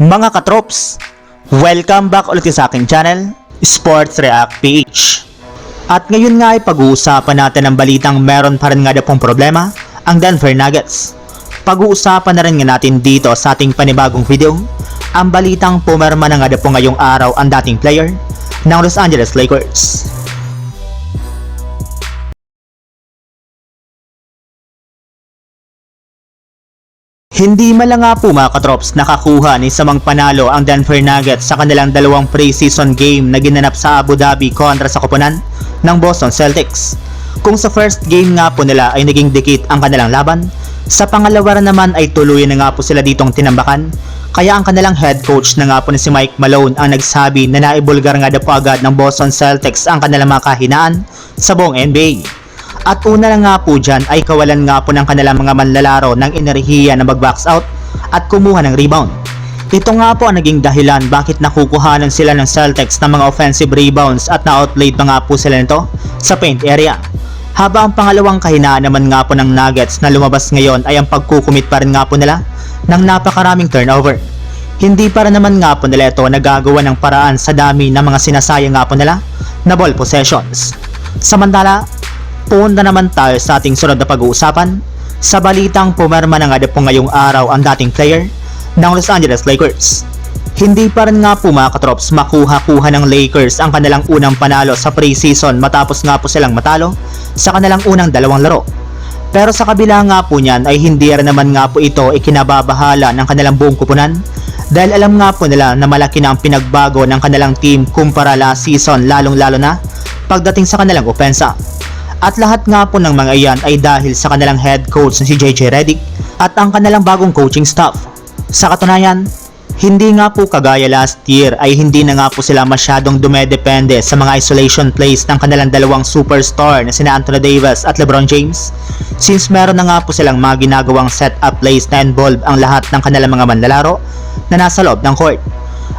Mga katrops, welcome back ulit sa aking channel, Sports React PH. At ngayon nga ay pag-uusapan natin ang balitang meron pa rin nga daw pong problema, ang Denver Nuggets. Pag-uusapan na rin nga natin dito sa ating panibagong video, ang balitang pumerma na nga daw po ngayong araw ang dating player ng Los Angeles Lakers. Hindi man nga po mga katrops nakakuha ni samang panalo ang Denver Nuggets sa kanilang dalawang preseason game na ginanap sa Abu Dhabi kontra sa koponan ng Boston Celtics. Kung sa first game nga po nila ay naging dikit ang kanilang laban, sa pangalawa naman ay tuluyan na nga po sila ditong tinambakan, kaya ang kanilang head coach na nga po na si Mike Malone ang nagsabi na naibulgar nga daw po agad ng Boston Celtics ang kanilang mga kahinaan sa buong NBA. At una na nga po dyan ay kawalan nga po ng kanilang mga manlalaro ng enerhiya na mag-box out at kumuha ng rebound. Ito nga po ang naging dahilan bakit nakukuhanan sila ng Celtics ng mga offensive rebounds at na-outplayed pa nga po sila nito sa paint area. Habang ang pangalawang kahinaan naman nga po ng Nuggets na lumabas ngayon ay ang pagkukumit pa rin nga po nila ng napakaraming turnover. Hindi para naman nga po nila ito nagagawa ng paraan sa dami ng mga sinasayang nga po nila na ball possessions. Samantala, punta naman tayo sa ating sunod na pag-uusapan sa balitang pumerma na nga po ngayong araw ang dating player ng Los Angeles Lakers. Hindi pa rin nga po mga katrops makuha-kuha ng Lakers ang kanilang unang panalo sa preseason matapos nga po silang matalo sa kanilang unang dalawang laro. Pero sa kabila nga po niyan ay hindi rin naman nga po ito ikinababahala ng kanilang buong kupunan dahil alam nga po nila na malaki na ang pinagbago ng kanilang team kumpara last season lalong lalo na pagdating sa kanilang opensa. At lahat nga po ng mga iyan ay dahil sa kanilang head coach na si JJ Redick at ang kanilang bagong coaching staff. Sa katunayan, hindi nga po kagaya last year ay hindi na nga po sila masyadong dumedepende sa mga isolation plays ng kanilang dalawang superstar na sina Anthony Davis at LeBron James since meron na nga po silang mga ginagawang set-up plays na involve ang lahat ng kanilang mga manlalaro na nasa loob ng court.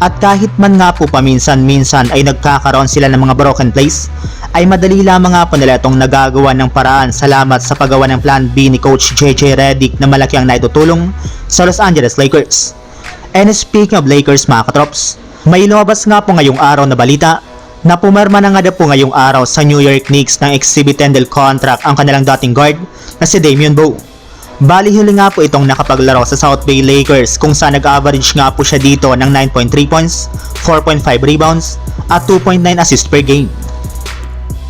At kahit man nga po paminsan-minsan ay nagkakaroon sila ng mga broken plays, ay madali lamang nga po nila itong nagagawa ng paraan salamat sa paggawa ng plan B ni Coach JJ Redick na malaki ang naitutulong sa Los Angeles Lakers. And speaking of Lakers mga katrops, may lumabas nga po ngayong araw na balita na pumerma na nga po ngayong araw sa New York Knicks ng exhibited deal contract ang kanilang dating guard na si Damian Bowe. Bali huli nga po itong nakapaglaro sa South Bay Lakers kung saan nag-average nga po siya dito ng 9.3 points, 4.5 rebounds, at 2.9 assist per game.